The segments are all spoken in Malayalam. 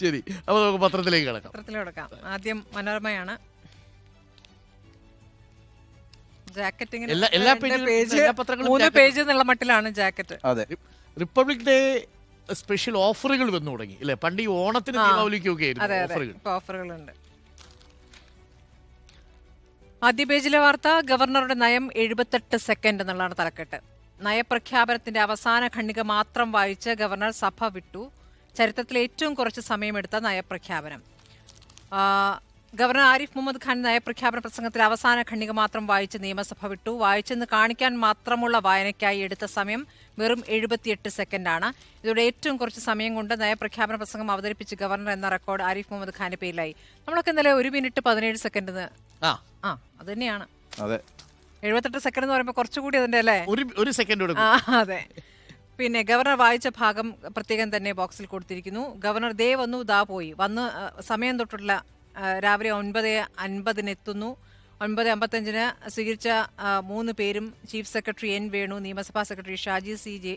ശരി. അപ്പൊ നമുക്ക് പത്രത്തിലേക്ക് കിടക്കാം. പത്രത്തിൽ കൊടുക്കാം. ആദ്യം മനോരമയാണ്. ജാക്കറ്റ് എല്ലാ- എല്ലാ രണ്ട് എല്ലാ പത്രങ്ങളും മൂന്ന് ജാക്കറ്റ്. പേജ് എന്നുള്ള മട്ടിലാണ് ജാക്കറ്റ്. അതെ. റിപ്പബ്ലിക് ഡേ സ്പെഷ്യൽ ഓഫറുകൾ വന്നു തുടങ്ങി. അല്ലെ പണ്ട് ഈ ഓണത്തിന് ആ. ദീപാവലിക്കും അതെ ആയിരുന്നു അതെ. ഓഫറുകൾ. ഇപ്പൊ ഓഫറുകളുണ്ട്. ആദ്യ പേജിലെ വാർത്ത ഗവർണറുടെ നയം എഴുപത്തെട്ട് സെക്കൻഡ് എന്നുള്ളതാണ് തലക്കെട്ട്. നയപ്രഖ്യാപനത്തിന്റെ അവസാന ഖണ്ഡിക മാത്രം വായിച്ച് ഗവർണർ സഭ വിട്ടു. ചരിത്രത്തിൽ ഏറ്റവും കുറച്ച് സമയമെടുത്ത നയപ്രഖ്യാപനം. ഗവർണർ ആരിഫ് മുഹമ്മദ് ഖാൻ നയപ്രഖ്യാപന പ്രസംഗത്തിൽ അവസാന ഖണ്ഡിക മാത്രം വായിച്ച് നിയമസഭ വിട്ടു. വായിച്ചെന്ന് കാണിക്കാൻ മാത്രമുള്ള വായനയ്ക്കായി എടുത്ത സമയം വെറും എഴുപത്തിയെട്ട് സെക്കൻഡാണ്. ഇതോടെ ഏറ്റവും കുറച്ച് സമയം കൊണ്ട് നയപ്രഖ്യാപന പ്രസംഗം അവതരിപ്പിച്ച് ഗവർണർ എന്ന റെക്കോർഡ് ആരിഫ് മുഹമ്മദ് ഖാന്റെ പേരിലായി. നമ്മളൊക്കെ ഇന്നലെ ഒരു മിനിറ്റ് പതിനേഴ് സെക്കൻഡ് ആ. അത് തന്നെയാണ്. അതെ. എഴുപത്തെട്ട് സെക്കൻഡ് എന്ന് പറയുമ്പോൾ കുറച്ചുകൂടി അതിന്റെ അല്ലേ? ഒരു ഒരു സെക്കൻഡ് അതെ. പിന്നെ ഗവർണർ വായിച്ച ഭാഗം പ്രത്യേകം തന്നെ ബോക്സിൽ കൊടുത്തിരിക്കുന്നു. ഗവർണർ ദേ വന്നു ദാ പോയി. വന്ന് സമയം തൊട്ടുള്ള രാവിലെ ഒൻപത് അൻപതിന് എത്തുന്നു. ഒൻപത് അമ്പത്തഞ്ചിന് സ്വീകരിച്ച മൂന്ന് പേരും ചീഫ് സെക്രട്ടറി എൻ വേണു നിയമസഭാ secretary Shaji C J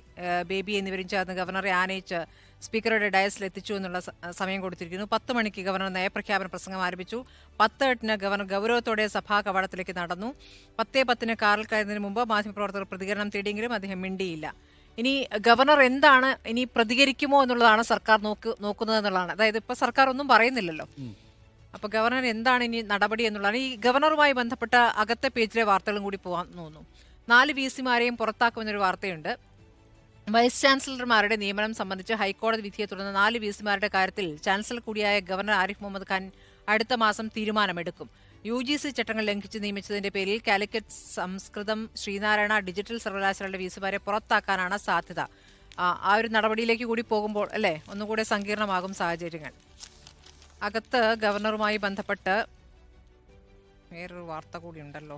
Baby എന്നിവരും ചേർന്ന് ഗവർണറെ ആനയിച്ച് സ്പീക്കറുടെ ഡയസിൽ എത്തിച്ചു എന്നുള്ള സമയം കൊടുത്തിരിക്കുന്നു. പത്ത് മണിക്ക് ഗവർണർ നയപ്രഖ്യാപന പ്രസംഗം ആരംഭിച്ചു. പത്ത് എട്ടിന് ഗവർണർ ഗൗരവത്തോടെ സഭാ കവാടത്തിലേക്ക് നടന്നു. പത്തേ പത്തിന് കാറിൽ കയറുന്നതിന് മുമ്പ് മാധ്യമപ്രവർത്തകർ പ്രതികരണം തേടിയെങ്കിലും അദ്ദേഹം മിണ്ടിയില്ല. ഇനി ഗവർണർ എന്താണ് ഇനി പ്രതികരിക്കുമോ എന്നുള്ളതാണ് സർക്കാർ നോക്ക് നോക്കുന്നത് എന്നുള്ളതാണ്. അതായത് ഇപ്പൊ സർക്കാർ ഒന്നും പറയുന്നില്ലല്ലോ അപ്പൊ ഗവർണർ എന്താണ് ഇനി നടപടി എന്നുള്ളതാണ്. ഈ ഗവർണറുമായി ബന്ധപ്പെട്ട അകത്തെ പേജിലെ വാർത്തകളും കൂടി പോകാൻ തോന്നുന്നു. നാല് വി സിമാരെയും പുറത്താക്കുമെന്നൊരു വാർത്തയുണ്ട്. വൈസ് ചാൻസലർമാരുടെ നിയമനം സംബന്ധിച്ച് ഹൈക്കോടതി വിധിയെ തുടർന്ന് നാല് വി സിമാരുടെ കാര്യത്തിൽ ചാൻസലർ കൂടിയായ ഗവർണർ ആരിഫ് മുഹമ്മദ് ഖാൻ അടുത്ത മാസം തീരുമാനമെടുക്കും. യു ജി സി ചട്ടങ്ങൾ ലംഘിച്ച് നിയമിച്ചതിന്റെ പേരിൽ കാലിക്കറ്റ് സംസ്കൃതം ശ്രീനാരായണ ഡിജിറ്റൽ സർവകലാശാലയുടെ വീസുമാരെ സിമാരെ പുറത്താക്കാനാണ് സാധ്യത. ആ ഒരു നടപടിയിലേക്ക് കൂടി പോകുമ്പോൾ അല്ലേ ഒന്നുകൂടെ സങ്കീർണമാകും സാഹചര്യങ്ങൾ. അകത്ത് ഗവർണറുമായി ബന്ധപ്പെട്ട് വേറൊരു വാർത്ത കൂടി ഉണ്ടല്ലോ.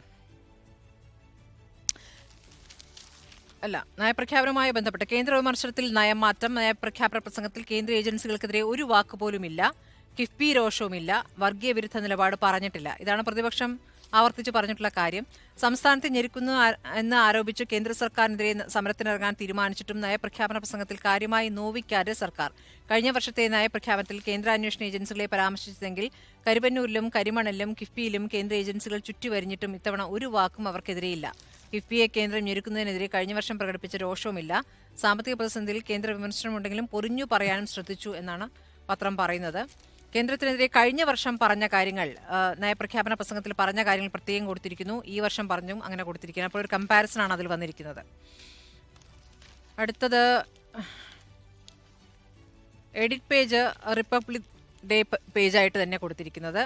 അല്ല നയപ്രഖ്യാപനവുമായി ബന്ധപ്പെട്ട് കേന്ദ്ര വിമർശനത്തിൽ നയമാറ്റം നയപ്രഖ്യാപന പ്രസംഗത്തിൽ കേന്ദ്ര ഏജൻസികൾക്കെതിരെ ഒരു വാക്ക് പോലുമില്ല. കിഫ്ബി രോഷവുമില്ല. വർഗീയ വിരുദ്ധ നിലപാട് പറഞ്ഞിട്ടില്ല. ഇതാണ് പ്രതിപക്ഷം ആവർത്തിച്ച് പറഞ്ഞിട്ടുള്ള കാര്യം. സംസ്ഥാനത്തെ ഞെരുക്കുന്നു എന്ന് ആരോപിച്ച് കേന്ദ്ര സർക്കാരിനെതിരെ സമരത്തിനിറങ്ങാൻ തീരുമാനിച്ചിട്ടും നയപ്രഖ്യാപന പ്രസംഗത്തിൽ കാര്യമായി നോവിക്കാതെ സർക്കാർ. കഴിഞ്ഞ വർഷത്തെ നയപ്രഖ്യാപനത്തിൽ കേന്ദ്ര അന്വേഷണ ഏജൻസികളെ പരാമർശിച്ചതെങ്കിൽ കരുവന്നൂരിലും കരിമണലിലും കിഫ്ബിയിലും കേന്ദ്ര ഏജൻസികൾ ചുറ്റിവരിഞ്ഞിട്ടും ഇത്തവണ ഒരു വാക്കും അവർക്കെതിരെയില്ല. കിഫ്ബിയെ കേന്ദ്രം ഞെരുക്കുന്നതിനെതിരെ കഴിഞ്ഞ വർഷം പ്രകടിപ്പിച്ച രോഷവുമില്ല. സാമ്പത്തിക പ്രതിസന്ധിയിൽ കേന്ദ്ര വിമർശനമുണ്ടെങ്കിലും പൊറിഞ്ഞു പറയാനും ശ്രദ്ധിച്ചു എന്നാണ് പത്രം പറയുന്നത്. കേന്ദ്രത്തിനെതിരെ കഴിഞ്ഞ വർഷം പറഞ്ഞ കാര്യങ്ങൾ നയപ്രഖ്യാപന പ്രസംഗത്തിൽ പറഞ്ഞ കാര്യങ്ങൾ പ്രത്യേകം കൊടുത്തിരിക്കുന്നു. ഈ വർഷം പറഞ്ഞു അങ്ങനെ കൊടുത്തിരിക്കുന്നു അപ്പോൾ ഒരു കമ്പാരിസൺ ആണ് അതിൽ വന്നിരിക്കുന്നത്. അടുത്തത് എഡിറ്റ് പേജ് റിപ്പബ്ലിക് ഡേ പേജായിട്ട് തന്നെ കൊടുത്തിരിക്കുന്നത്.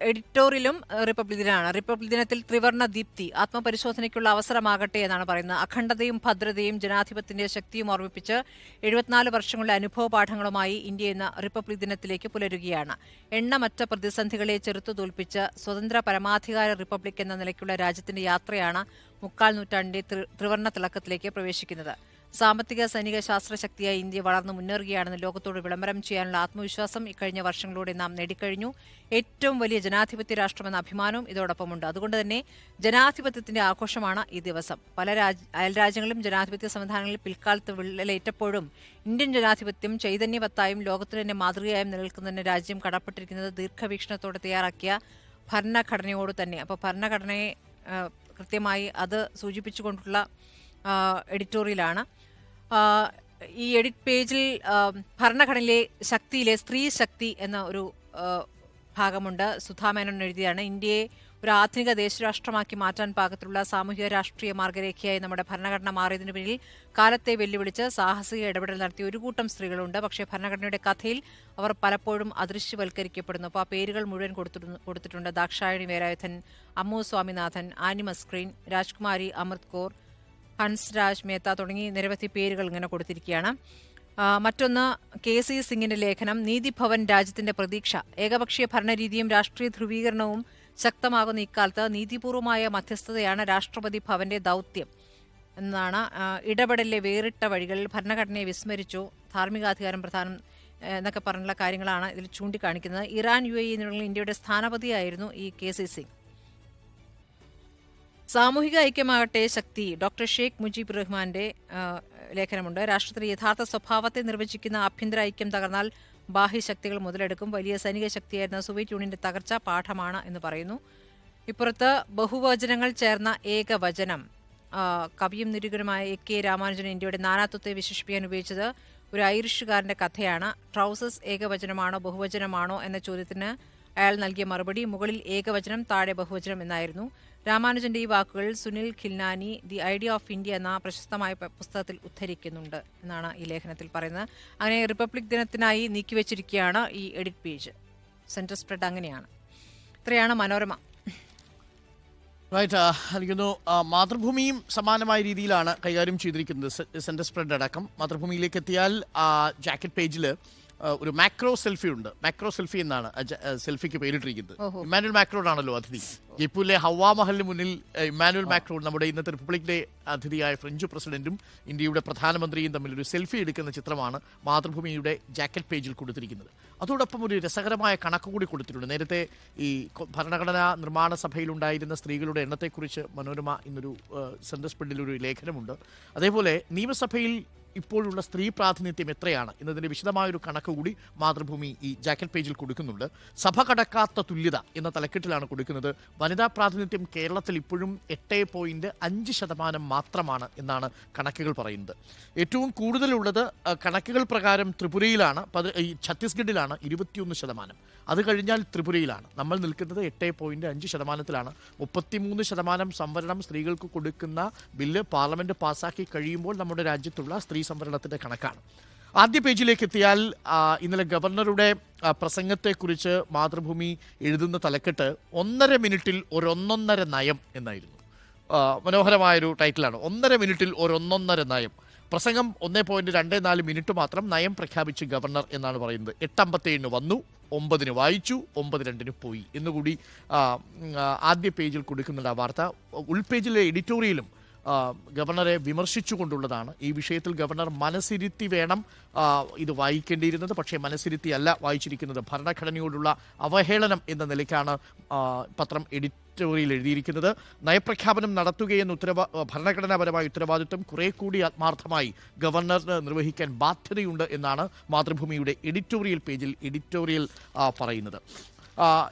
എഡിറ്റോറിയലും റിപ്പബ്ലിക് ദിനമാണ് റിപ്പബ്ലിക് ദിനത്തിൽ ത്രിവർണ ദീപ്തി ആത്മപരിശോധനയ്ക്കുള്ള അവസരമാകട്ടെ എന്നാണ് പറയുന്നത്. അഖണ്ഡതയും ഭദ്രതയും ജനാധിപത്യത്തിന്റെ ശക്തിയും ഓർമ്മിപ്പിച്ച് എഴുപത്തിനാല് വർഷങ്ങളുടെ അനുഭവ പാഠങ്ങളുമായി ഇന്ത്യ ഇന്ന് റിപ്പബ്ലിക് ദിനത്തിലേക്ക് പുലരുകയാണ്. എണ്ണമറ്റ പ്രതിസന്ധികളെ ചെറുത്തു തോൽപ്പിച്ച് സ്വതന്ത്ര പരമാധികാര റിപ്പബ്ലിക് എന്ന നിലയ്ക്കുള്ള രാജ്യത്തിന്റെ യാത്രയാണ് മുക്കാൽ നൂറ്റാണ്ടിന്റെ ത്രിവർണ തിളക്കത്തിലേക്ക് പ്രവേശിക്കുന്നത്. സാമ്പത്തിക സൈനിക ശാസ്ത്രശക്തിയായി ഇന്ത്യ വളർന്നു മുന്നേറുകയാണെന്ന് ലോകത്തോട് വിളംബരം ചെയ്യാനുള്ള ആത്മവിശ്വാസം ഇക്കഴിഞ്ഞ വർഷങ്ങളിലൂടെ നാം നേടിക്കഴിഞ്ഞു. ഏറ്റവും വലിയ ജനാധിപത്യ രാഷ്ട്രമെന്ന അഭിമാനവും ഇതോടൊപ്പമുണ്ട്. അതുകൊണ്ട് തന്നെ ജനാധിപത്യത്തിന്റെ ആഘോഷമാണ് ഈ ദിവസം. പല രാജ്യ അയൽരാജ്യങ്ങളും ജനാധിപത്യ സംവിധാനങ്ങളിൽ പിൽക്കാലത്ത് വിള്ളലേറ്റപ്പോഴും ഇന്ത്യൻ ജനാധിപത്യം ചൈതന്യവത്തായും ലോകത്തിന് തന്നെ മാതൃകയായും നിലനിൽക്കുന്നതിന് രാജ്യം കടപ്പെട്ടിരിക്കുന്നത് ദീർഘവീക്ഷണത്തോടെ തയ്യാറാക്കിയ ഭരണഘടനയോട് തന്നെ. അപ്പോൾ ഭരണഘടനയെ കൃത്യമായി അത് സൂചിപ്പിച്ചുകൊണ്ടുള്ള എഡിറ്റോറിയലാണ്. ഈ എഡിറ്റ് പേജിൽ ഭരണഘടനയിലെ ശക്തിയിലെ സ്ത്രീ ശക്തി എന്ന ഒരു ഭാഗമുണ്ട്. സുധാമേനോൻ എഴുതിയാണ് ഇന്ത്യയെ ഒരു ആധുനിക ദേശരാഷ്ട്രമാക്കി മാറ്റാൻ പാകത്തിലുള്ള സാമൂഹിക രാഷ്ട്രീയ മാർഗരേഖയായി നമ്മുടെ ഭരണഘടന മാറിയതിനു പിന്നിൽ കാലത്തെ വെല്ലുവിളിച്ച് സാഹസിക ഇടപെടൽ നടത്തിയ ഒരു കൂട്ടം സ്ത്രീകളുണ്ട്. പക്ഷേ ഭരണഘടനയുടെ കഥയിൽ അവർ പലപ്പോഴും അദൃശ്യവൽക്കരിക്കപ്പെടുന്നു. അപ്പോൾ ആ പേരുകൾ മുഴുവൻ കൊടുത്തിട്ടുണ്ട്. ദാക്ഷായണി വേരായുധൻ അമ്മു സ്വാമിനാഥൻ ആനിമ സ്ക്രീൻ രാജ്കുമാരി അമൃത് കൗർ ഹൻസ്രാജ് മേത്ത തുടങ്ങി നിരവധി പേരുകൾ ഇങ്ങനെ കൊടുത്തിരിക്കുകയാണ്. മറ്റൊന്ന് കെ സി സിംഗിന്റെ ലേഖനം നീതിഭവൻ രാജ്യത്തിന്റെ പ്രതീക്ഷ. ഏകപക്ഷീയ ഭരണരീതിയും രാഷ്ട്രീയ ധ്രുവീകരണവും ശക്തമാകുന്ന ഇക്കാലത്ത് നീതിപൂർവമായ മധ്യസ്ഥതയാണ് രാഷ്ട്രപതി ഭവന്റെ ദൗത്യം എന്നാണ് ഇടപെടലിലെ വേറിട്ട വഴികളിൽ ഭരണഘടനയെ വിസ്മരിച്ചു. ധാർമ്മികാധികാരം പ്രധാനം എന്നൊക്കെ പറഞ്ഞുള്ള കാര്യങ്ങളാണ് ഇതിൽ ചൂണ്ടിക്കാണിക്കുന്നത്. ഇറാൻ യു എ ഇന്ത്യയുടെ സ്ഥാനപതിയായിരുന്നു ഈ കെ സി സിംഗ്. സാമൂഹിക ഐക്യമാകട്ടെ ശക്തി ഡോക്ടർ ഷെയ്ഖ് മുജീബ് റഹ്മാന്റെ ലേഖനമുണ്ട്. രാഷ്ട്രത്തിന്റെ യഥാർത്ഥ സ്വഭാവത്തെ നിർവചിക്കുന്ന ആഭ്യന്തര ഐക്യം തകർന്നാൽ ബാഹ്യശക്തികൾ മുതലെടുക്കും. വലിയ സൈനിക ശക്തിയായിരുന്ന സോവിയറ്റ് യൂണിയന്റെ തകർച്ച പാഠമാണ് എന്ന് പറയുന്നു. ഇപ്പുറത്ത് ബഹുവചനങ്ങൾ ചേർന്ന ഏകവചനം കവിയും നിരൂപനുമായ എ കെ രാമാനുജൻ ഇന്ത്യയുടെ നാനാത്വത്തെ വിശേഷിപ്പിക്കാൻ ഉപയോഗിച്ചത് ഒരു ഐറിഷുകാരന്റെ കഥയാണ്. ട്രൗസേഴ്സ് ഏകവചനമാണോ ബഹുവചനമാണോ എന്ന ചോദ്യത്തിന് അയാൾ നൽകിയ മറുപടി മുകളിൽ ഏകവചനം താഴെ ബഹുവചനം എന്നായിരുന്നു. രാമാനുജന്റെ ഈ വാക്കുകൾ Sunil Khilnani the idea of India എന്ന പ്രശസ്തമായ പുസ്തകത്തിൽ ഉദ്ധരിക്കുന്നുണ്ട് എന്നാണ് ഈ ലേഖനത്തിൽ പറയുന്നത്. അങ്ങനെ റിപ്പബ്ലിക് ദിനത്തിനായി നീക്കിവെച്ചിരിക്കുകയാണ് ഈ എഡിറ്റ് പേജ്. സെൻട്രൽ സ്പ്രെഡ് അങ്ങനെയാണ്. ഇത്രയാണ് മനോരമ. റൈറ്റ് എനിക്കൊന്നു മാതൃഭൂമിയും സമാനമായ രീതിയിലാണ് കൈകാര്യം ചെയ്തിരിക്കുന്നത്. സെൻട്രൽ സ്പ്രെഡ് അടക്കം. മാതൃഭൂമിയിലേക്ക് എത്തിയാൽ ജാക്കറ്റ് പേജിൽ ഒരു മാക്രോ സെൽഫി ഉണ്ട്. മാക്രോ സെൽഫി എന്നാണ്. സെൽഫിക്ക് പേരിട്ടിരിക്കുന്നത്. ഇമ്മാനുവൽ മാക്രോഡാണല്ലോ അതിഥി. ജയ്പൂരിലെ ഹവാ മഹലിന് മുന്നിൽ ഇമ്മാനുവൽ മാക്രോ നമ്മുടെ ഇന്നത്തെ റിപ്പബ്ലിക് ഡേ അതിഥിയായ ഫ്രഞ്ച് പ്രസിഡന്റും ഇന്ത്യയുടെ പ്രധാനമന്ത്രിയും തമ്മിൽ ഒരു സെൽഫി എടുക്കുന്ന ചിത്രമാണ് മാതൃഭൂമിയുടെ ജാക്കറ്റ് പേജിൽ കൊടുത്തിരിക്കുന്നത്. അതോടൊപ്പം ഒരു രസകരമായ കണക്ക് കൂടി കൊടുത്തിട്ടുണ്ട്. നേരത്തെ ഈ ഭരണഘടനാ നിർമ്മാണ സഭയിലുണ്ടായിരുന്ന സ്ത്രീകളുടെ എണ്ണത്തെക്കുറിച്ച് മനോരമ ഇന്നൊരു സെൻട്രസ് സ്പ്രെഡിൽ ഒരു ലേഖനമുണ്ട്. അതേപോലെ നിയമസഭയിൽ ഇപ്പോഴുള്ള സ്ത്രീ പ്രാതിനിധ്യം എത്രയാണ് എന്നതിന്റെ വിശദമായൊരു കണക്ക് കൂടി മാതൃഭൂമി ഈ ജാക്കറ്റ് പേജിൽ കൊടുക്കുന്നുണ്ട്. സഭ കടക്കാത്ത തുല്യത എന്ന തലക്കെട്ടിലാണ് കൊടുക്കുന്നത്. വനിതാ പ്രാതിനിധ്യം കേരളത്തിൽ ഇപ്പോഴും എട്ട് പോയിന്റ് അഞ്ച് ശതമാനം മാത്രമാണ് എന്നാണ് കണക്കുകൾ പറയുന്നത്. ഏറ്റവും കൂടുതലുള്ളത് കണക്കുകൾ പ്രകാരം ത്രിപുരയിലാണ് പതി- ഛത്തീസ്ഗഡിലാണ് ഇരുപത്തിയൊന്ന് ശതമാനം. അത് കഴിഞ്ഞാൽ ത്രിപുരയിലാണ്. നമ്മൾ നിൽക്കുന്നത് എട്ട് പോയിന്റ് അഞ്ച് ശതമാനത്തിലാണ്. മുപ്പത്തിമൂന്ന് ശതമാനം സംവരണം സ്ത്രീകൾക്ക് കൊടുക്കുന്ന ബില്ല് പാർലമെന്റ് പാസ്സാക്കി കഴിയുമ്പോൾ നമ്മുടെ രാജ്യത്തുള്ള സ്ത്രീ സംവരണത്തിന്റെ കണക്കാണ്. ആദ്യ പേജിലേക്ക് എത്തിയാൽ ഇന്നലെ ഗവർണറുടെ പ്രസംഗത്തെക്കുറിച്ച് മാതൃഭൂമി എഴുതുന്ന തലക്കെട്ട് ഒന്നര മിനിറ്റിൽ ഒരൊന്നൊന്നര നയം എന്നായിരുന്നു. മനോഹരമായൊരു ടൈറ്റിലാണ്. ഒന്നര മിനിറ്റിൽ ഒരൊന്നൊന്നര നയം. പ്രസംഗം ഒന്നേ പോയിന്റ് രണ്ട് നാല് മിനിറ്റ് മാത്രം നയം പ്രഖ്യാപിച്ച് ഗവർണർ എന്നാണ് പറയുന്നത്. എട്ടമ്പത്തേഴിന് വന്നു ഒമ്പതിന് വായിച്ചു ഒമ്പത് രണ്ടിന് പോയി എന്നുകൂടി ആദ്യ പേജിൽ കൊടുക്കുന്നുണ്ട് ആ വാർത്ത. ഉൾപേജിലെ എഡിറ്റോറിയലും ഗവർണറെ വിമർശിച്ചുകൊണ്ടുള്ളതാണ്. ഈ വിഷയത്തിൽ ഗവർണർ മനസ്സിരുത്തി വേണം ഇത് വായിക്കേണ്ടിയിരുന്നത്. പക്ഷേ മനസ്സിരുത്തി അല്ല വായിച്ചിരിക്കുന്നത്. ഭരണഘടനയോടുള്ള അവഹേളനം എന്ന നിലയ്ക്കാണ് പത്രം എഡിറ്റ് ിൽ എഴുതിയിരിക്കുന്നത്. നയപ്രഖ്യാപനം നടത്തുകയെന്ന ഉത്തരവാ ഭരണഘടനാപരമായ ഉത്തരവാദിത്വം കുറെ കൂടി ആത്മാർത്ഥമായി ഗവർണറിന് നിർവഹിക്കാൻ ബാധ്യതയുണ്ട് എന്നാണ് മാതൃഭൂമിയുടെ എഡിറ്റോറിയൽ പേജിൽ എഡിറ്റോറിയൽ പറയുന്നത്.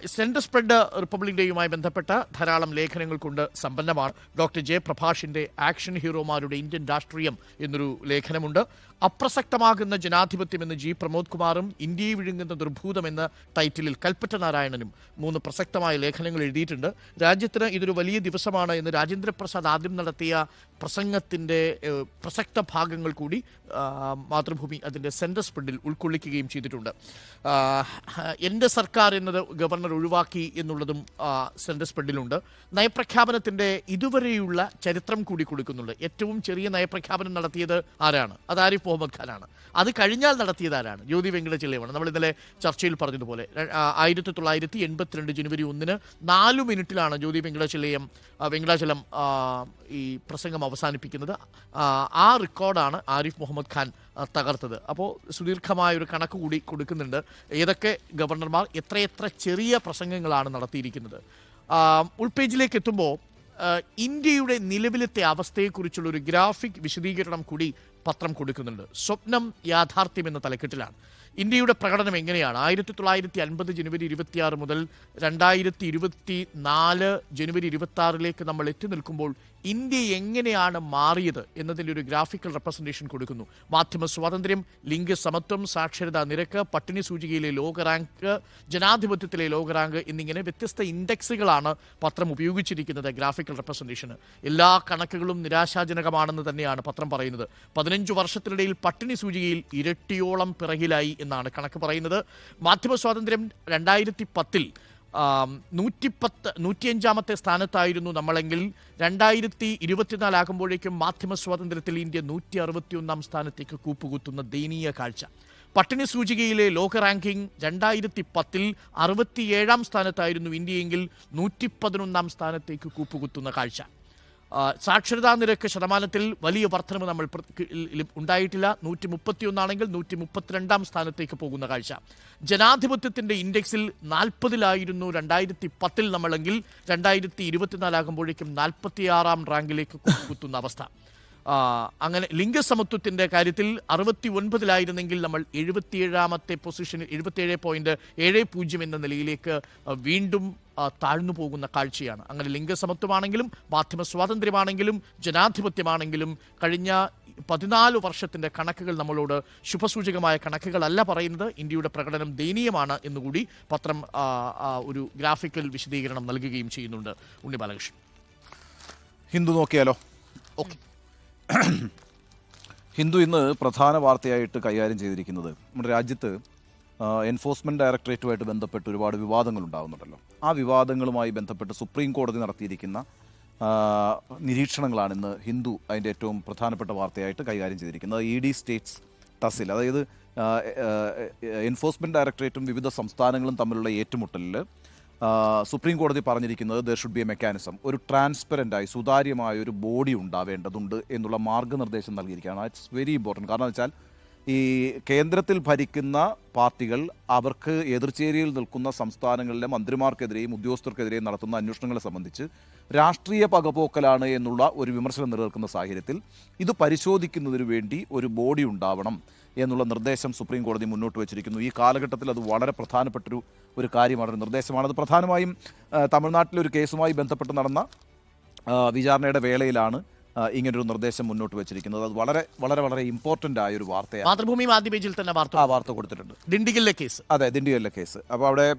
സെന്റർ സ്പ്രെഡ് റിപ്പബ്ലിക് ഡേയുമായി ബന്ധപ്പെട്ട ധാരാളം ലേഖനങ്ങൾ കൊണ്ട് സമ്പന്നമാണ് ഡോക്ടർ ജെ പ്രഭാഷിന്റെ ആക്ഷൻ ഹീറോമാരുടെ ഇന്ത്യൻ രാഷ്ട്രീയം എന്നൊരു ലേഖനമുണ്ട്. അപ്രസക്തമാകുന്ന ജനാധിപത്യം എന്ന് ജി പ്രമോദ് കുമാറും ഇന്ത്യയെ വിഴുങ്ങുന്ന ദുർഭൂതം എന്ന ടൈറ്റിലിൽ കൽപ്പറ്റ നാരായണനും മൂന്ന് പ്രസക്തമായ ലേഖനങ്ങൾ എഴുതിയിട്ടുണ്ട്. രാജ്യത്തിന് ഇതൊരു വലിയ ദിവസമാണ് എന്ന് രാജേന്ദ്രപ്രസാദ് ആദ്യം നടത്തിയ പ്രസംഗത്തിന്റെ പ്രസക്ത ഭാഗങ്ങൾ കൂടി മാതൃഭൂമി അതിന്റെ സെന്റർ സ്പ്രെഡിൽ ഉൾക്കൊള്ളിക്കുകയും ചെയ്തിട്ടുണ്ട്. എന്റെ സർക്കാർ എന്നത് ഗവർണർ ഒഴിവാക്കി എന്നുള്ളതും സെന്റർ സ്പ്രെഡിലുണ്ട് നയപ്രഖ്യാപനത്തിന്റെ ഇതുവരെയുള്ള ചരിത്രം കൂടി കൊടുക്കുന്നുണ്ട്. ഏറ്റവും ചെറിയ നയപ്രഖ്യാപനം നടത്തിയത് ആരാണ്? അത് ആരിഫ് മുഹമ്മദ് ഖാനാണ്. അത് കഴിഞ്ഞാൽ നടത്തിയത് ആരാണ്? ജ്യോതി വെങ്കടചെല്ലയാണ് നമ്മൾ ഇന്നലെ ചർച്ചയിൽ പറഞ്ഞതുപോലെ ആയിരത്തി തൊള്ളായിരത്തി എൺപത്തിരണ്ട് ജനുവരി ഒന്നിന് നാലു മിനിറ്റിലാണ് ജ്യോതി വെങ്കടാചലയം വെങ്കടാചലം ഈ പ്രസംഗം അവസാനിപ്പിക്കുന്നത്. ആ, റെക്കോർഡാണ് ആരിഫ് മുഹമ്മദ് ഖാൻ തകർത്തത്. അപ്പോൾ സുദീർഘമായ ഒരു കണക്ക് കൂടി കൊടുക്കുന്നുണ്ട്. ഏതൊക്കെ ഗവർണർമാർ എത്രയെത്ര ചെറിയ പ്രസംഗങ്ങളാണ് നടത്തിയിരിക്കുന്നത്. ഉൾപേജിലേക്ക് എത്തുമ്പോൾ ഇന്ത്യയുടെ നിലവിലത്തെ അവസ്ഥയെക്കുറിച്ചുള്ള ഒരു ഗ്രാഫിക് വിശദീകരണം കൂടി പത്രം കൊടുക്കുന്നുണ്ട്. സ്വപ്നം യാഥാർത്ഥ്യം എന്ന തലക്കെട്ടിലാണ്. ഇന്ത്യയുടെ പ്രകടനം എങ്ങനെയാണ്? ആയിരത്തി തൊള്ളായിരത്തി അൻപത് ജനുവരി ഇരുപത്തിയാറ് മുതൽ രണ്ടായിരത്തി ഇരുപത്തി നാല് ജനുവരി ഇരുപത്തി ആറിലേക്ക് നമ്മൾ എത്തി നിൽക്കുമ്പോൾ ഇന്ത്യ എങ്ങനെയാണ് മാറിയത് എന്നതിന്റെ ഒരു ഗ്രാഫിക്കൽ റെപ്രസെന്റേഷൻ കൊടുക്കുന്നു. മാധ്യമ സ്വാതന്ത്ര്യം ലിംഗ സമത്വം സാക്ഷരതാ നിരക്ക് പട്ടിണി സൂചികയിലെ ലോക റാങ്ക് ജനാധിപത്യത്തിലെ ലോക റാങ്ക് എന്നിങ്ങനെ വ്യത്യസ്ത ഇൻഡെക്സുകളാണ് പത്രം ഉപയോഗിച്ചിരിക്കുന്നത് ഗ്രാഫിക്കൽ റെപ്രസെന്റേഷന് എല്ലാ കണക്കുകളും നിരാശാജനകമാണെന്ന് തന്നെയാണ് പത്രം പറയുന്നത്. പതിനഞ്ച് വർഷത്തിനിടയിൽ പട്ടിണി സൂചികയിൽ ഇരട്ടിയോളം പിറകിലായി എന്നാണ് കണക്ക് പറയുന്നത്. മാധ്യമ സ്വാതന്ത്ര്യം രണ്ടായിരത്തി പത്തിൽ നൂറ്റിപ്പത്ത് നൂറ്റിയഞ്ചാമത്തെ സ്ഥാനത്തായിരുന്നു നമ്മളെങ്കിൽ. രണ്ടായിരത്തി ഇരുപത്തിനാലാകുമ്പോഴേക്കും മാധ്യമ സ്വാതന്ത്ര്യത്തിൽ ഇന്ത്യ നൂറ്റി അറുപത്തിയൊന്നാം സ്ഥാനത്തേക്ക് കൂപ്പുകുത്തുന്ന ദയനീയ കാഴ്ച. പട്ടിണി സൂചികയിലെ ലോക റാങ്കിംഗ് രണ്ടായിരത്തി പത്തിൽ അറുപത്തിയേഴാം സ്ഥാനത്തായിരുന്നു ഇന്ത്യയെങ്കിൽ നൂറ്റി പതിനൊന്നാം സ്ഥാനത്തേക്ക് കൂപ്പുകുത്തുന്ന കാഴ്ച. സാക്ഷരതാ നിരക്ക് ശതമാനത്തിൽ വലിയ വർധനവ് നമ്മൾ ഉണ്ടായിട്ടില്ല നൂറ്റി മുപ്പത്തിയൊന്നാണെങ്കിൽ നൂറ്റി മുപ്പത്തിരണ്ടാം സ്ഥാനത്തേക്ക് പോകുന്ന കാഴ്ച. ജനാധിപത്യത്തിന്റെ ഇൻഡെക്സിൽ നാൽപ്പതിലായിരുന്നു രണ്ടായിരത്തി പത്തിൽ നമ്മളെങ്കിൽ രണ്ടായിരത്തി ഇരുപത്തിനാലാകുമ്പോഴേക്കും നാൽപ്പത്തിയാറാം റാങ്കിലേക്ക് കുത്തുന്ന അവസ്ഥ. അങ്ങനെ ലിംഗസമത്വത്തിന്റെ കാര്യത്തിൽ അറുപത്തി ഒൻപതിലായിരുന്നെങ്കിൽ നമ്മൾ എഴുപത്തിയേഴാമത്തെ പൊസിഷനിൽ എഴുപത്തിയേഴ് പോയിന്റ് ഏഴ് പൂജ്യം എന്ന നിലയിലേക്ക് വീണ്ടും താഴ്ന്നു പോകുന്ന കാഴ്ചയാണ്. അങ്ങനെ ലിംഗസമത്വമാണെങ്കിലും മാധ്യമ സ്വാതന്ത്ര്യമാണെങ്കിലും ജനാധിപത്യമാണെങ്കിലും കഴിഞ്ഞ പതിനാല് വർഷത്തിന്റെ കണക്കുകൾ നമ്മളോട് ശുഭസൂചകമായ കണക്കുകളല്ല പറയുന്നത്. ഇന്ത്യയുടെ പ്രകടനം ദയനീയമാണ് എന്നുകൂടി പത്രം ഒരു ഗ്രാഫിക്കൽ വിശദീകരണം നൽകുകയും ചെയ്യുന്നുണ്ട് ഉണ്ണി ബാലകൃഷ്ണൻ. ഹിന്ദു നോക്കിയാലോ? ഓക്കെ. ഹിന്ദു ഇന്ന് പ്രധാന വാർത്തയായിട്ട് കൈകാര്യം ചെയ്തിരിക്കുന്നത് നമ്മുടെ രാജ്യത്ത് എൻഫോഴ്സ്മെന്റ് ഡയറക്ടറേറ്റുമായിട്ട് ബന്ധപ്പെട്ട് ഒരുപാട് വിവാദങ്ങൾ ഉണ്ടാകുന്നുണ്ടല്ലോ ആ വിവാദങ്ങളുമായി ബന്ധപ്പെട്ട് സുപ്രീം കോടതി നടത്തിയിരിക്കുന്ന നിരീക്ഷണങ്ങളാണ് ഇന്ന് ഹിന്ദു അതിന്റെ ഏറ്റവും പ്രധാനപ്പെട്ട വാർത്തയായിട്ട് കൈകാര്യം ചെയ്തിരിക്കുന്നത്. ഇ ഡി സ്റ്റേറ്റ്സ് തസിൽ അതായത് എൻഫോഴ്സ്മെന്റ് ഡയറക്ടറേറ്റും വിവിധ സംസ്ഥാനങ്ങളും തമ്മിലുള്ള ഏറ്റുമുട്ടലിൽ സുപ്രീം കോടതി പറഞ്ഞിരിക്കുന്നത് there should be a mechanism ഒരു ട്രാൻസ്പെറന്റായി സുതാര്യമായ ഒരു ബോഡി ഉണ്ടാവേണ്ടതുണ്ട് എന്നുള്ള മാർഗനിർദ്ദേശം നൽകിയിരിക്കുകയാണ്. ഇറ്റ്സ് വെരി ഇമ്പോർട്ടന്റ് കാരണം വെച്ചാൽ ഈ കേന്ദ്രത്തിൽ ഭരിക്കുന്ന പാർട്ടികൾ അവർക്ക് എതിർചേരിയിൽ നിൽക്കുന്ന സംസ്ഥാനങ്ങളിലെ മന്ത്രിമാർക്കെതിരെയും ഉദ്യോഗസ്ഥർക്കെതിരെയും നടത്തുന്ന അന്വേഷണങ്ങളെ സംബന്ധിച്ച് രാഷ്ട്രീയ പകപോക്കലാണ് എന്നുള്ള ഒരു വിമർശനം നിലനിൽക്കുന്ന സാഹചര്യത്തിൽ ഇത് പരിശോധിക്കുന്നതിന് വേണ്ടി ഒരു ബോഡി ഉണ്ടാവണം എന്നുള്ള നിർദ്ദേശം സുപ്രീം കോടതി മുന്നോട്ട് വെച്ചിരിക്കുന്നു. ഈ കാലഘട്ടത്തിൽ അത് വളരെ പ്രധാനപ്പെട്ടൊരു ഒരു കാര്യമാണ് ഒരു നിർദ്ദേശമാണ്. അത് പ്രധാനമായും തമിഴ്നാട്ടിലെ ഒരു കേസുമായി ബന്ധപ്പെട്ട് നടന്ന വിചാരണയുടെ വേളയിലാണ് ഇങ്ങനൊരു നിർദ്ദേശം മുന്നോട്ട് വെച്ചിരിക്കുന്നത്. അത് വളരെ വളരെ വളരെ ഇമ്പോർട്ടന്റ് ആയ ഒരു വാർത്തയാണ്. മാതൃഭൂമി ആദ്യ പേജിൽ തന്നെ വാർത്ത ആ വാർത്ത കൊടുത്തിട്ടുണ്ട്. ഡിണ്ടിഗലിലെ കേസ്. അതെ ദിണ്ടിഗലിലെ കേസ്. അപ്പോൾ അവിടെ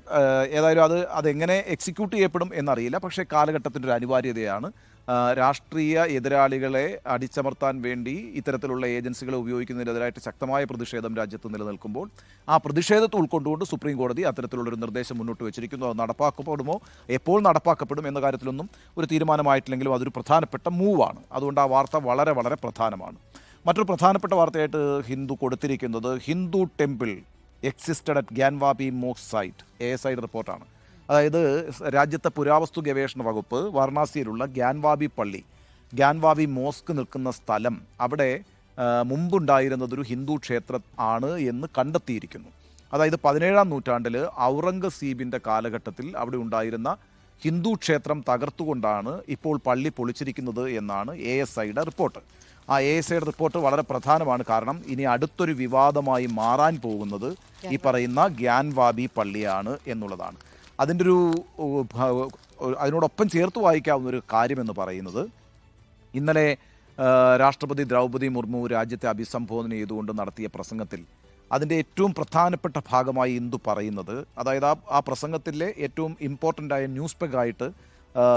ഏതായാലും അത് അതെങ്ങനെ എക്സിക്യൂട്ട് ചെയ്യപ്പെടും എന്നറിയില്ല. പക്ഷേ കാലഘട്ടത്തിന്റെ ഒരു അനിവാര്യതയാണ് രാഷ്ട്രീയ എതിരാളികളെ അടിച്ചമർത്താൻ വേണ്ടി ഇത്തരത്തിലുള്ള ഏജൻസികളെ ഉപയോഗിക്കുന്നതിനെതിരായിട്ട് ശക്തമായ പ്രതിഷേധം രാജ്യത്ത് നിലനിൽക്കുമ്പോൾ ആ പ്രതിഷേധത്തെ ഉൾക്കൊണ്ടുകൊണ്ട് സുപ്രീം കോടതി അത്തരത്തിലുള്ളൊരു നിർദ്ദേശം മുന്നോട്ട് വെച്ചിരിക്കുന്നു. അത് നടപ്പാക്കപ്പെടുമോ? എപ്പോൾ നടപ്പാക്കപ്പെടും എന്ന കാര്യത്തിലൊന്നും ഒരു തീരുമാനമായിട്ടില്ലെങ്കിലും അതൊരു പ്രധാനപ്പെട്ട മൂവാണ്. അതുകൊണ്ട് ആ വാർത്ത വളരെ വളരെ പ്രധാനമാണ്. മറ്റൊരു പ്രധാനപ്പെട്ട വാർത്തയായിട്ട് ഹിന്ദു കൊടുത്തിരിക്കുന്നത് Hindu temple existed at Gyanvapi MOOCs site A S റിപ്പോർട്ടാണ്. അതായത് രാജ്യത്തെ പുരാവസ്തു ഗവേഷണ വകുപ്പ് വാരണാസിയിലുള്ള ഗ്യാൻവാബി പള്ളി ഗ്യാൻവാബി മോസ്ക് നിൽക്കുന്ന സ്ഥലം അവിടെ മുമ്പുണ്ടായിരുന്നതൊരു ഹിന്ദു ക്ഷേത്ര ആണ് എന്ന് കണ്ടെത്തിയിരിക്കുന്നു. അതായത് പതിനേഴാം നൂറ്റാണ്ടിൽ ഔറംഗസീബിന്റെ കാലഘട്ടത്തിൽ അവിടെ ഉണ്ടായിരുന്ന ഹിന്ദു ക്ഷേത്രം തകർത്തുകൊണ്ടാണ് ഇപ്പോൾ പള്ളി പൊളിച്ചിരിക്കുന്നത് എന്നാണ് എ എസ് ഐയുടെ റിപ്പോർട്ട്. ആ എ എസ് ഐയുടെ റിപ്പോർട്ട് വളരെ പ്രധാനമാണ്. കാരണം ഇനി അടുത്തൊരു വിവാദമായി മാറാൻ പോകുന്നത് ഈ പറയുന്ന ഗ്യാൻവാബി പള്ളിയാണ് എന്നുള്ളതാണ്. അതിന്റെ ഒരു അതിനോടൊപ്പം ചേർത്ത് വായിക്കാവുന്ന ഒരു കാര്യമെന്ന് പറയുന്നത് ഇന്നലെ രാഷ്ട്രപതി ദ്രൗപദി മുർമു രാജ്യത്തെ അഭിസംബോധന ചെയ്തുകൊണ്ട് നടത്തിയ പ്രസംഗത്തിൽ അതിന്റെ ഏറ്റവും പ്രധാനപ്പെട്ട ഭാഗമായി ഇന്ദു പറയുന്നത് അതായത് ആ ആ പ്രസംഗത്തിലെ ഏറ്റവും ഇമ്പോർട്ടന്റ് ആയ ന്യൂസ് പെഗായിട്ട്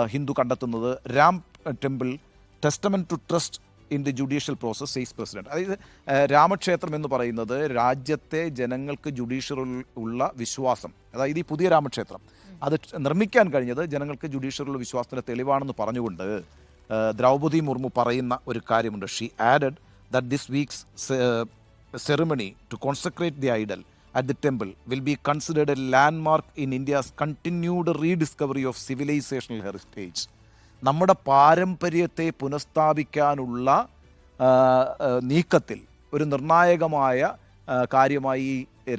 ഹിന്ദു കണ്ടെത്തുന്നത് Ram temple testament to trust in the judicial process says president. അതായത് രാമക്ഷേത്രം എന്ന് പറയുന്നത് രാജ്യത്തെ ജനങ്ങൾക്ക് ജുഡീഷ്യറിൽ ഉള്ള വിശ്വാസം. അതായത് ഈ പുതിയ രാമക്ഷേത്രം. അത് നിർമ്മിക്കാൻ കഴിഞ്ഞത് ജനങ്ങൾക്ക് ജുഡീഷ്യറിലുള്ള വിശ്വാസത്തിന്റെ തെളിവാണെന്ന് പറഞ്ഞുകൊണ്ട് ദ്രൗപദി മുർമു പറയുന്ന ഒരു കാര്യമുണ്ട്. She added that this week's ceremony to concentrate the idol at the temple will be considered a landmark in India's continued rediscovery of civilisational heritage നമ്മുടെ പാരമ്പര്യത്തെ പുനഃസ്ഥാപിക്കാനുള്ള നീക്കത്തിൽ ഒരു നിർണായകമായ കാര്യമായി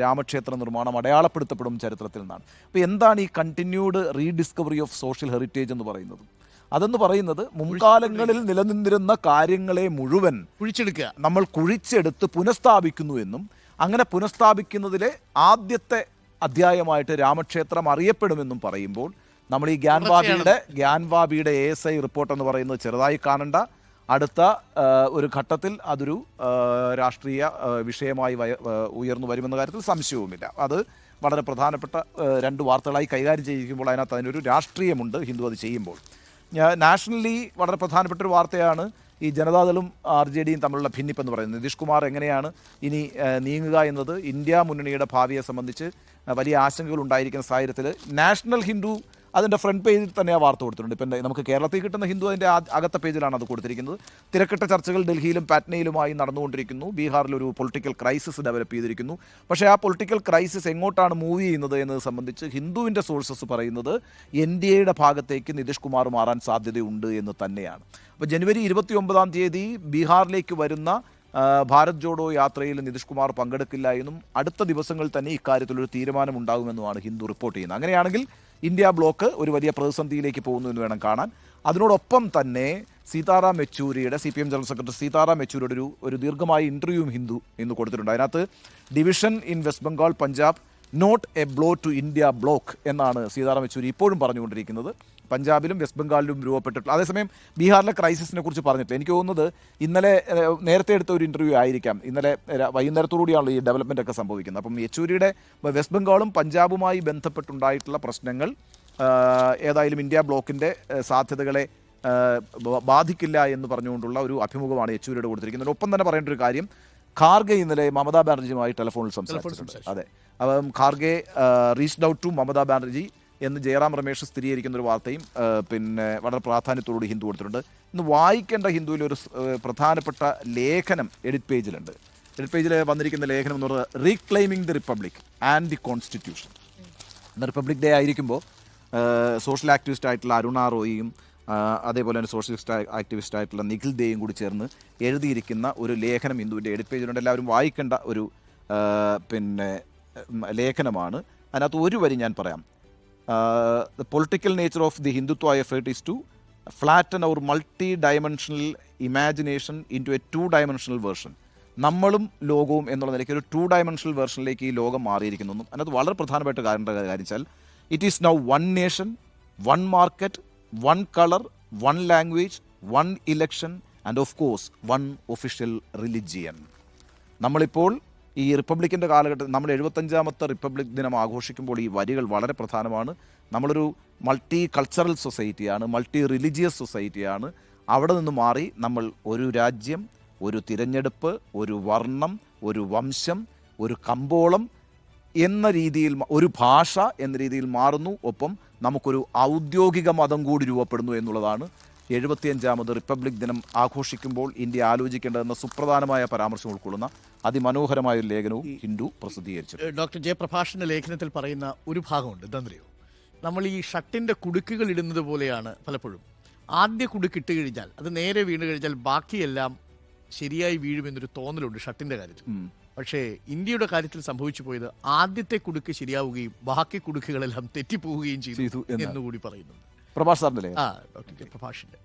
രാമക്ഷേത്ര നിർമ്മാണം അടയാളപ്പെടുത്തപ്പെടും ചരിത്രത്തിൽ നിന്നാണ്. അപ്പോൾ എന്താണ് ഈ continued rediscovery of social heritage എന്ന് പറയുന്നത്? അതെന്ന് പറയുന്നത് മുൻകാലങ്ങളിൽ നിലനിന്നിരുന്ന കാര്യങ്ങളെ മുഴുവൻ കുഴിച്ചെടുക്കുക നമ്മൾ കുഴിച്ചെടുത്ത് പുനഃസ്ഥാപിക്കുന്നു എന്നും അങ്ങനെ പുനഃസ്ഥാപിക്കുന്നതിലെ ആദ്യത്തെ അധ്യായമായിട്ട് രാമക്ഷേത്രം അറിയപ്പെടുമെന്നും പറയുമ്പോൾ നമ്മൾ ഈ ഗ്യാൻവാബിയുടെ ഗ്യാൻവാബിയുടെ എ എസ് ഐ റിപ്പോർട്ട് എന്ന് പറയുന്നത് ചെറുതായി കാണണ്ട. അടുത്ത ഒരു ഘട്ടത്തിൽ അതൊരു രാഷ്ട്രീയ വിഷയമായി ഉയർന്നു വരുമെന്ന കാര്യത്തിൽ സംശയവുമില്ല. അത് വളരെ പ്രധാനപ്പെട്ട രണ്ട് വാർത്തകളായി കൈകാര്യം ചെയ്യിക്കുമ്പോൾ അതിനകത്ത് അതിനൊരു രാഷ്ട്രീയമുണ്ട് ഹിന്ദു അത് ചെയ്യുമ്പോൾ. നാഷണലി വളരെ പ്രധാനപ്പെട്ട ഒരു വാർത്തയാണ് ഈ ജനതാദളും ആർ ജെ ഡിയും തമ്മിലുള്ള ഭിന്നിപ്പ് എന്ന് പറയുന്നത്. നിതീഷ് കുമാർ എങ്ങനെയാണ് ഇനി നീങ്ങുക എന്നത് ഇന്ത്യ മുന്നണിയുടെ ഭാവിയെ സംബന്ധിച്ച് വലിയ ആശങ്കകൾ ഉണ്ടായിരിക്കുന്ന സാഹചര്യത്തിൽ നാഷണൽ ഹിന്ദു അതിന്റെ ഫ്രണ്ട് പേജിൽ തന്നെ ആ വാർത്ത കൊടുത്തിട്ടുണ്ട്. ഇപ്പം നമുക്ക് കേരളത്തിൽ കിട്ടുന്ന ഹിന്ദു അതിന്റെ അകത്തെ പേജിലാണ് അത് കൊടുത്തിരിക്കുന്നത്. തിരക്കിട്ട ചർച്ചകൾ ഡൽഹിയിലും പാറ്റ്നയിലുമായി നടന്നുകൊണ്ടിരിക്കുന്നു. ബീഹാറിൽ ഒരു പൊളിറ്റിക്കൽ ക്രൈസിസ് ഡെവലപ്പ് ചെയ്തിരിക്കുന്നു. പക്ഷേ ആ പൊളിറ്റിക്കൽ ക്രൈസിസ് എങ്ങോട്ടാണ് മൂവ് ചെയ്യുന്നത് എന്നത് സംബന്ധിച്ച് ഹിന്ദുവിന്റെ സോഴ്സസ് പറയുന്നത് എൻ ഡി എയുടെ ഭാഗത്തേക്ക് നിതീഷ് കുമാർ മാറാൻ സാധ്യതയുണ്ട് എന്ന് തന്നെയാണ്. അപ്പോൾ ജനുവരി ഇരുപത്തി ഒമ്പതാം തീയതി ബീഹാറിലേക്ക് വരുന്ന ഭാരത് ജോഡോ യാത്രയിൽ നിതീഷ് കുമാർ പങ്കെടുക്കില്ല എന്നും അടുത്ത ദിവസങ്ങളിൽ തന്നെ ഇക്കാര്യത്തിലൊരു തീരുമാനമുണ്ടാകുമെന്നുമാണ് ഹിന്ദു റിപ്പോർട്ട് ചെയ്യുന്നത്. അങ്ങനെയാണെങ്കിൽ ഇന്ത്യ ബ്ലോക്ക് ഒരു വലിയ പ്രതിസന്ധിയിലേക്ക് പോകുന്നു എന്ന് വേണം കാണാൻ. അതിനോടൊപ്പം തന്നെ Sitaram യെച്ചൂരിയുടെ C P M general secretary Sitaram യെച്ചൂരിയുടെ ഒരു ഒരു ദീർഘമായ ഇന്റർവ്യൂവും ഹിന്ദു ഇന്ന് കൊടുത്തിട്ടുണ്ട്. അതിനകത്ത് division in West Bengal Punjab not a blow to India bloc എന്നാണ് സീതാറാം യെച്ചൂരി ഇപ്പോഴും പറഞ്ഞുകൊണ്ടിരിക്കുന്നത്. പഞ്ചാബിലും വെസ്റ്റ് ബംഗാളിലും രൂപപ്പെട്ടിട്ടുള്ള അതേസമയം ബീഹാറിലെ ക്രൈസിസിനെ കുറിച്ച് പറഞ്ഞിട്ടില്ല. എനിക്ക് തോന്നുന്നത് ഇന്നലെ നേരത്തെ എടുത്ത ഒരു ഇന്റർവ്യൂ ആയിരിക്കാം. ഇന്നലെ വൈകുന്നേരത്തോടുകൂടിയാണ് വൈകുന്നേരത്തോടുകൂടിയാണല്ലോ ഈ ഡെവലപ്മെന്റ് ഒക്കെ സംഭവിക്കുന്നത്. അപ്പം യെച്ചൂരിയുടെ വെസ്റ്റ് ബംഗാളും പഞ്ചാബുമായി ബന്ധപ്പെട്ടുണ്ടായിട്ടുള്ള പ്രശ്നങ്ങൾ ഏതായാലും ഇന്ത്യ ബ്ലോക്കിന്റെ സാധ്യതകളെ ബാധിക്കില്ല എന്ന് പറഞ്ഞുകൊണ്ടുള്ള ഒരു അഭിമുഖമാണ് യെച്ചൂരിയുടെ കൊടുത്തിരിക്കുന്നത്. ഒപ്പം തന്നെ പറയേണ്ട ഒരു കാര്യം ഖാർഗെ ഇന്നലെ മമതാ ബാനർജിയുമായി ടെലിഫോണിൽ സംസാരിച്ചിട്ടുണ്ട്. അതെ. അപ്പം Kharge reached out to Mamata Banerjee എന്ന് ജയറാം രമേഷ് സ്ഥിരീകരിക്കുന്ന ഒരു വാർത്തയും പിന്നെ വളരെ പ്രാധാന്യത്തോടുകൂടി ഹിന്ദു കൊടുത്തിട്ടുണ്ട്. ഇന്ന് വായിക്കേണ്ട ഹിന്ദുവിൽ ഒരു പ്രധാനപ്പെട്ട ലേഖനം എഡിറ്റ് പേജിലുണ്ട്. എഡിറ്റ് പേജിൽ വന്നിരിക്കുന്ന ലേഖനം എന്ന് പറയുന്നത് reclaiming the republic and the constitution ഇന്ന് റിപ്പബ്ലിക് ഡേ ആയിരിക്കുമ്പോൾ സോഷ്യൽ ആക്ടിവിസ്റ്റ് ആയിട്ടുള്ള അരുണാ റോയിയും അതേപോലെ തന്നെ സോഷ്യലിസ്റ്റ് ആക്ടിവിസ്റ്റ് ആയിട്ടുള്ള നിഖിൽ ദേയും കൂടി ചേർന്ന് എഴുതിയിരിക്കുന്ന ഒരു ലേഖനം ഹിന്ദുവിന്റെ എഡിറ്റ് പേജിലുണ്ട്. എല്ലാവരും വായിക്കേണ്ട ഒരു പിന്നെ ലേഖനമാണ്. അതിനകത്ത് ഒരു വരി ഞാൻ പറയാം. The political nature of the Hindutva effort is to flatten our multi dimensional imagination into a two dimensional version നമ്മളും ലോകവും എന്നുള്ള നിലയ്ക്ക് ഒരു ടു ഡയമെൻഷണൽ വേർഷനിലേക്ക് ഈ ലോകം മാറിയിരിക്കുന്നു അതിനകത്ത് വളരെ പ്രധാനപ്പെട്ട കാര്യം കാര്യം വെച്ചാൽ it is now one nation one market one colour one language one election and of course one official religion നമ്മളിപ്പോൾ ഈ റിപ്പബ്ലിക്കിന്റെ കാലഘട്ടത്തിൽ നമ്മൾ എഴുപത്തഞ്ചാമത്തെ റിപ്പബ്ലിക് ദിനം ആഘോഷിക്കുമ്പോൾ ഈ വരികൾ വളരെ പ്രധാനമാണ്. നമ്മളൊരു മൾട്ടി കൾച്ചറൽ സൊസൈറ്റിയാണ് മൾട്ടി റിലിജിയസ് സൊസൈറ്റിയാണ്. അവിടെ നിന്ന് മാറി നമ്മൾ ഒരു രാജ്യം ഒരു തിരഞ്ഞെടുപ്പ് ഒരു വർണം ഒരു വംശം ഒരു കമ്പോളം എന്ന രീതിയിൽ ഒരു ഭാഷ എന്ന രീതിയിൽ മാറുന്നു. ഒപ്പം നമുക്കൊരു ഔദ്യോഗിക മതം കൂടി രൂപപ്പെടുന്നു എന്നുള്ളതാണ് എഴുപത്തിയഞ്ചാമത് റിപ്പബ്ലിക് ദിനം ആഘോഷിക്കുമ്പോൾ ഇന്ത്യ ആലോചിക്കേണ്ടതെന്ന സുപ്രധാനമായ പരാമർശം ഉൾക്കൊള്ളുന്ന അതിമനോഹരമായ ഒരു ലേഖനവും ഹിന്ദു പ്രസിദ്ധീകരിച്ചു ഡോക്ടർ ജയപ്രഭാഷിന്റെ ലേഖനത്തിൽ പറയുന്ന ഒരു ഭാഗമുണ്ട്. എന്താണെന്നറിയോ നമ്മൾ ഈ ഷട്ടിന്റെ കുടുക്കുകൾ ഇടുന്നത് പോലെയാണ് പലപ്പോഴും. ആദ്യ കുടുക്കിട്ട് കഴിഞ്ഞാൽ അത് നേരെ വീണ് കഴിഞ്ഞാൽ ബാക്കിയെല്ലാം ശരിയായി വീഴുമെന്നൊരു തോന്നലുണ്ട് ഷട്ടിന്റെ കാര്യത്തിൽ. പക്ഷേ ഇന്ത്യയുടെ കാര്യത്തിൽ സംഭവിച്ചു പോയത് ആദ്യത്തെ കുടുക്ക് ശരിയാവുകയും ബാക്കി കുടുക്കുകളെല്ലാം തെറ്റിപ്പോവുകയും ചെയ്തു. എന്നുകൂടി പറയുന്നുണ്ട്. പ്രഭാഷ് സാറിന്റെ ആ ജയപ്രഭാഷിന്റെ